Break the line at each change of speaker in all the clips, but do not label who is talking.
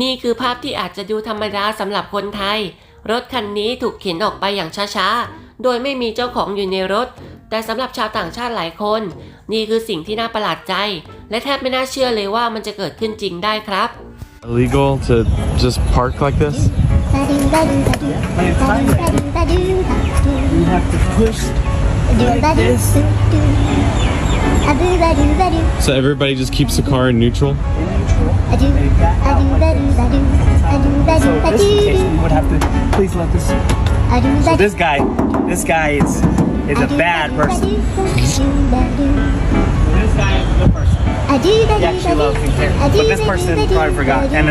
นี่คือภาพที่อาจจะดูธรรมดาสำหรับคนไทย รถคันนี้ถูกเข็นออกไปอย่างช้าๆ โดยไม่มีเจ้าของอยู่ในรถ แต่สำหรับชาวต่างชาติหลายคน นี่คือสิ่งที่น่าประหลาดใจ และแทบไม่น่าเชื่อเลยว่ามันจะเกิดขึ้นจริงได้ครับ
illegal to just park like this?
You have to push
So everybody just keeps the car in neutral?
So this case, we would have to please let this. So this guy, this guy is is a bad person. This guy is a good person. He actually loves and cares. But this person probably forgot. And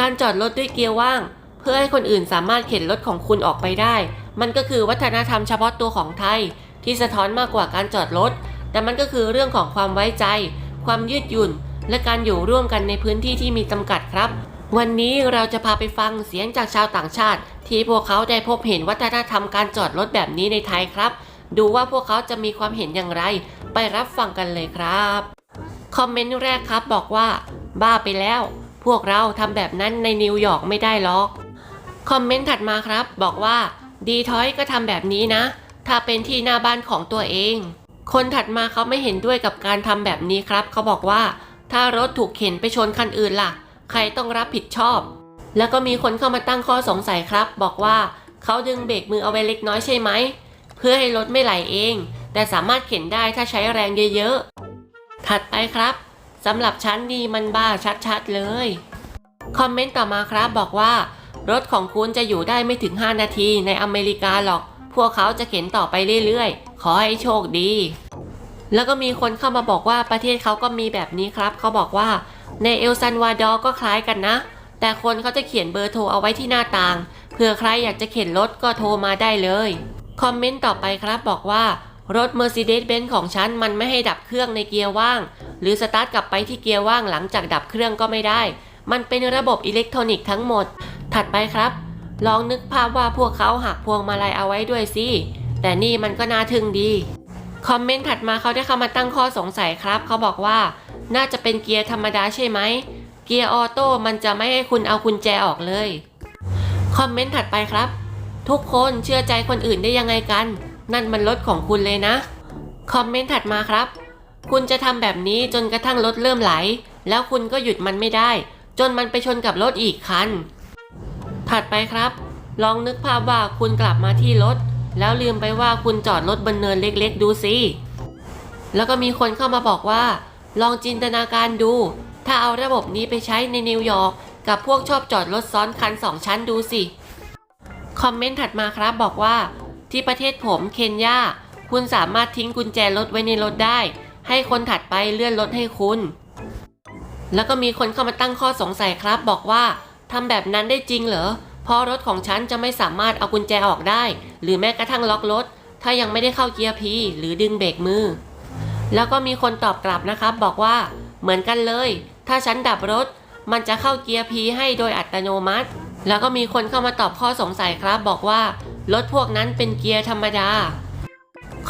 การจอดรถด้วยเกียร์ว่าง เพื่อให้คนอื่นสามารถเข็นรถของคุณออกไปได้ มันก็คือวัฒนธรรมเฉพาะตัวของไทย ที่สะท้อนมากกว่าการจอดรถ แต่มันก็คือเรื่องของความไว้ใจ ความยืดหยุ่น และการอยู่ร่วมกันในพื้นที่ที่มีจำกัดครับ วันนี้เราจะพาไปฟังเสียงจากชาวต่างชาติ ที่พวกเขาได้พบเห็นวัฒนธรรมการจอดรถแบบนี้ในไทยครับ ดูว่าพวกเขาจะมีความเห็นอย่างไร ไปรับฟังกันเลยครับคอมเมนต์แรกครับบอกว่า บ้าไปแล้ว พวกเราทำแบบนั้นในนิวยอร์กไม่ได้หรอกคอมเมนต์ถัดมาครับ บอกว่าดีทอยก็ทำแบบนี้นะ ถ้าเป็นที่หน้าบ้านของตัวเอง คนถัดมาเขาไม่เห็นด้วยกับการทำแบบนี้ครับ เขาบอกว่า ถ้ารถถูกเข็นไปชนคันอื่นล่ะ ใครต้องรับผิดชอบ แล้วก็มีคนเข้ามาตั้งข้อสงสัยครับ บอกว่าเขาดึงเบรกมือเอาไว้เล็กน้อยใช่ไหม เพื่อให้รถไม่ไหลเอง แต่สามารถเข็นได้ถ้าใช้แรงเยอะๆ ถัดไปครับสำหรับฉันนี่มันบ้าชัดๆเลย คอมเมนต์ต่อมาครับบอกว่า รถของคุณจะอยู่ได้ไม่ถึง 5 นาทีในอเมริกาหรอก พวกเขาจะเข็นต่อไปเรื่อยๆ ขอให้โชคดี แล้วก็มีคนเข้ามาบอกว่าประเทศเขาก็มีแบบนี้ครับ เขาบอกว่าในเอลซันวาดอร์ก็คล้ายกันนะ แต่คนเขาจะเขียนเบอร์โทรเอาไว้ที่หน้าต่าง เผื่อใครอยากจะเข็นรถก็โทรมาได้เลย คอมเมนต์ต่อไปครับบอกว่ารถ Mercedes-Benz ของฉันมันไม่ให้ดับเครื่องในเกียร์ว่าง หรือสตาร์ทกลับไปที่เกียร์ว่างหลังจากดับเครื่องก็ไม่ได้ มันเป็นระบบอิเล็กทรอนิกส์ทั้งหมด ถัดไปครับ ลองนึกภาพว่าพวกเขาหักพวงมาลัยเอาไว้ด้วยสิแต่นี่มันก็น่าทึ่งดี คอมเมนต์ถัดมาเขาได้เข้ามาตั้งข้อสงสัยครับ เขาบอกว่าน่าจะเป็นเกียร์ธรรมดาใช่ไหม เกียร์ออโต้มันจะไม่ให้คุณเอากุญแจออกเลย คอมเมนต์ถัดไปครับ ทุกคนเชื่อใจคนอื่นได้ยังไงกัน นั่นมันรถของคุณเลยนะ คอมเมนต์ถัดมาครับ คุณจะทำแบบนี้จนกระทั่งรถเริ่มไหล แล้วคุณก็หยุดมันไม่ได้ จนมันไปชนกับรถอีกคัน ถัดไปครับ ลองนึกภาพว่าคุณกลับมาที่รถ แล้วลืมไปว่าคุณจอดรถบนเนินเล็กๆ ดูสิ แล้วก็มีคนเข้ามาบอกว่า ลองจินตนาการดู ถ้าเอาระบบนี้ไปใช้ในนิวยอร์กกับพวกชอบจอดรถซ้อนคันสองชั้นดูสิ คอมเมนต์ถัดมาครับบอกว่า ที่ประเทศผมเคนยาคุณสามารถทิ้งกุญแจรถไว้ในรถได้ ให้คนถัดไปเลื่อนรถให้คุณ แล้วก็มีคนเข้ามาตั้งข้อสงสัยครับบอกว่าทำแบบนั้นได้จริงเหรอ เพราะรถของฉันจะไม่สามารถเอากุญแจออกได้ หรือแม้กระทั่งล็อกรถ ถ้ายังไม่ได้เข้าเกียร์พีหรือดึงเบรกมือ แล้วก็มีคนตอบกลับนะครับ บอกว่า เหมือนกันเลย ถ้าฉันดับรถ มันจะเข้าเกียร์พีให้โดยอัตโนมัติ แล้วก็มีคนเข้ามาตอบข้อสงสัยครับ บอกว่ารถพวกนั้นเป็นเกียร์ธรรมดา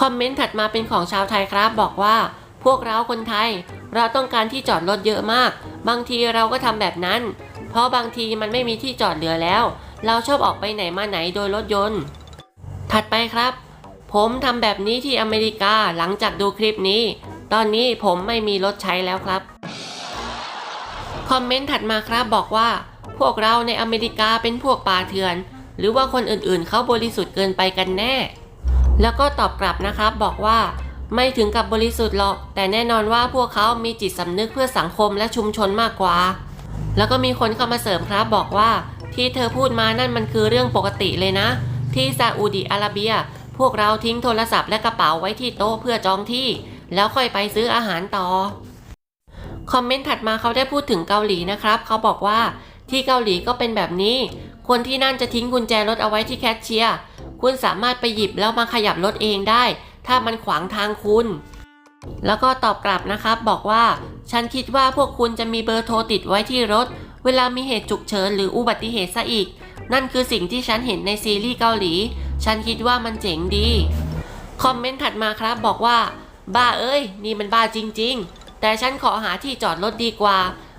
คอมเมนต์ถัดมาเป็นของชาวไทยครับบอกว่า พวกเราคนไทย เราต้องการที่จอดรถเยอะมาก บางทีเราก็ทำแบบนั้น เพราะบางทีมันไม่มีที่จอดเหลือแล้ว เราชอบออกไปไหนมาไหนโดยรถยนต์ ถัดไปครับ ผมทำแบบนี้ที่อเมริกาหลังจากดูคลิปนี้ ตอนนี้ผมไม่มีรถใช้แล้วครับ คอมเมนต์ถัดมาครับบอกว่า พวกเราในอเมริกาเป็นพวกป่าเถื่อน หรือว่าคนอื่นๆเขาบริสุทธิ์เกินไปกันแน่ แล้วก็ตอบกลับนะครับบอกว่าไม่ถึงกับบริสุทธิ์หรอก แต่แน่นอนว่าพวกเขามีจิตสำนึกเพื่อสังคมและชุมชนมากกว่า แล้วก็มีคนเข้ามาเสริมครับบอกว่า ที่เธอพูดมานั่นมันคือเรื่องปกติเลยนะ ที่ซาอุดิอาระเบีย พวกเราทิ้งโทรศัพท์และกระเป๋าไว้ที่โต๊ะเพื่อจองที่ แล้วค่อยไปซื้ออาหารต่อ คอมเมนต์ถัดมาเขาได้พูดถึงเกาหลีนะครับ เขาบอกว่าที่เกาหลีก็เป็นแบบนี้ คนที่นั่นจะทิ้งกุญแจรถเอาไว้ที่แคชเชียร์คุณสามารถไปหยิบแล้วมาขยับรถเองได้ ถ้ามันขวางทางคุณ แล้วก็ตอบกลับนะครับบอกว่า ฉันคิดว่าพวกคุณจะมีเบอร์โทรติดไว้ที่รถ เวลามีเหตุฉุกเฉินหรืออุบัติเหตุซะอีก นั่นคือสิ่งที่ฉันเห็นในซีรีส์เกาหลี ฉันคิดว่ามันเจ๋งดี คอมเมนต์ถัดมาครับบอกว่า บ้าเอ้ย นี่มันบ้าจริง ๆ แต่ฉันขอหาที่จอดรถดีกว่า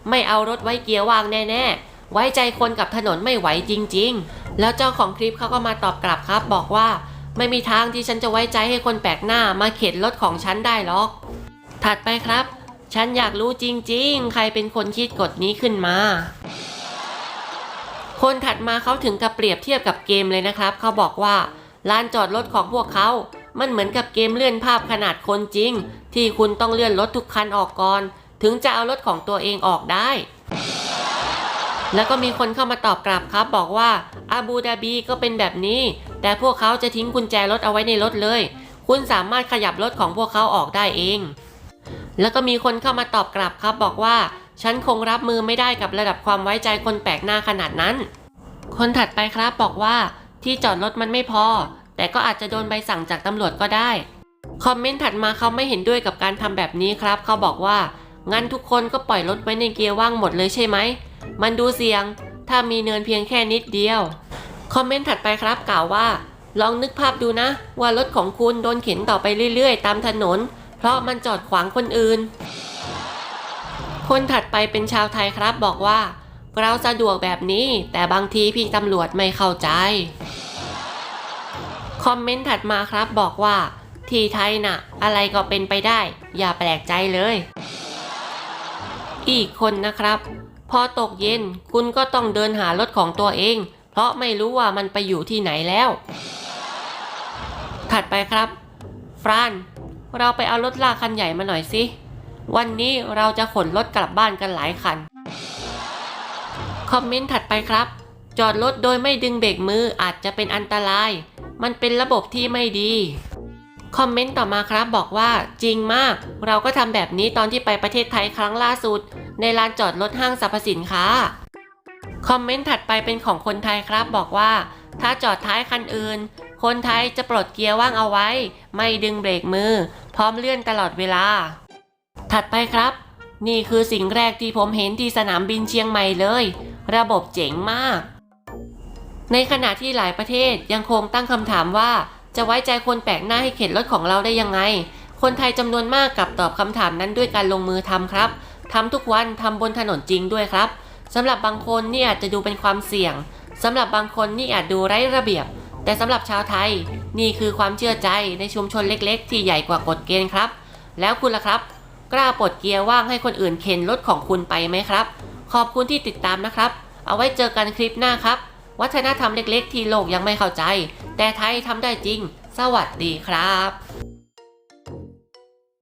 ไม่เอารถไว้เกียร์ว่างแน่ ๆ ไว้ใจคนกับถนนไม่ไหวจริง ๆ แล้วเจ้าของคลิปเขาก็มาตอบกลับครับ บอกว่า ไม่มีทางที่ฉันจะไว้ใจให้คนแปลกหน้ามาเข็นรถของฉันได้หรอก ถัดไปครับฉันอยากรู้จริงๆ ใครเป็นคนคิดกฎนี้ขึ้นมา คนถัดมาเขาถึงกับเปรียบเทียบกับเกมเลยนะครับ เขาบอกว่าลานจอดรถของพวกเขา มันเหมือนกับเกมเลื่อนภาพขนาดคนจริง ที่คุณต้องเลื่อนรถทุกคันออกก่อน ถึงจะเอารถของตัวเองออกได้ แล้วก็มีคนเข้ามาตอบกลับครับ บอกว่าอาบูดาบีก็เป็นแบบนี้ แต่พวกเขาจะทิ้งกุญแจรถเอาไว้ในรถเลย คุณสามารถขยับรถของพวกเขาออกได้เอง แล้วก็มีคนเข้ามาตอบกลับครับบอกว่า ฉันคงรับมือไม่ได้กับระดับความไว้ใจคนแปลกหน้าขนาดนั้น คนถัดไปครับบอกว่าที่จอดรถมันไม่พอ แต่ก็อาจจะโดนใบสั่งจากตำรวจก็ได้ คอมเมนต์ถัดมาเขาไม่เห็นด้วยกับการทำแบบนี้ครับ เขาบอกว่า งั้นทุกคนก็ปล่อยรถไว้ในเกียร์ว่างหมดเลยใช่ไหม มันดูเสี่ยง ถ้ามีเนินเพียงแค่นิดเดียว คอมเมนต์ถัดไปครับกล่าวว่า ลองนึกภาพดูนะ ว่ารถของคุณโดนเข็นต่อไปเรื่อยๆ ตามถนน เพราะมันจอดขวางคนอื่น คนถัดไปเป็นชาวไทยครับบอกว่า เราสะดวกแบบนี้ แต่บางทีพี่ตำรวจไม่เข้าใจ คอมเมนต์ถัดมาครับบอกว่า ที่ไทยน่ะ อะไรก็เป็นไปได้ อย่าแปลกใจเลย อีกคนนะครับ พอตกเย็นคุณก็ต้องเดินหารถของตัวเอง เพราะไม่รู้ว่ามันไปอยู่ที่ไหนแล้ว ถัดไปครับ ฟราน เราไปเอารถลากคันใหญ่มาหน่อยสิ วันนี้เราจะขนรถกลับบ้านกันหลายคัน คอมเมนต์ถัดไปครับ จอดรถโดยไม่ดึงเบรกมืออาจจะเป็นอันตราย มันเป็นระบบที่ไม่ดี คอมเมนต์ต่อมาครับบอกว่าจริงมาก เราก็ทำแบบนี้ตอนที่ไปประเทศไทยครั้งล่าสุด ในลานจอดรถห้างสรรพสินค้า คอมเมนต์ถัดไปเป็นของคนไทยครับบอกว่า ถ้าจอดท้ายคันอื่น คนไทยจะปลดเกียร์ว่างเอาไว้ ไม่ดึงเบรกมือ พร้อมเลื่อนตลอดเวลา ถัดไปครับ นี่คือสิ่งแรกที่ผมเห็นที่สนามบินเชียงใหม่เลย ระบบเจ๋งมาก ในขณะที่หลายประเทศยังคงตั้งคำถามว่า จะไว้ใจคนแปลกหน้าให้เข็นรถของเราได้ยังไง คนไทยจำนวนมากกลับตอบคำถามนั้นด้วยการลงมือทำครับทำทุกวันทำบนถนนจริงด้วยครับสำหรับบางคนนี่อาจจะดูเป็นความเสี่ยงสำหรับบางคนนี่อาจดูไร้ระเบียบ แต่สำหรับชาวไทย นี่คือความเชื่อใจในชุมชนเล็ก ๆ ที่ใหญ่กว่ากฎเกณฑ์ครับ แล้วคุณล่ะครับ กล้าปลดเกียร์ว่างให้คนอื่นเข็นรถของคุณไปไหมครับ ขอบคุณที่ติดตามนะครับ เอาไว้เจอกันคลิปหน้าครับ วัฒนธรรมเล็กๆ ที่โลกยังไม่เข้าใจ แต่ไทยทำได้จริง สวัสดีครับ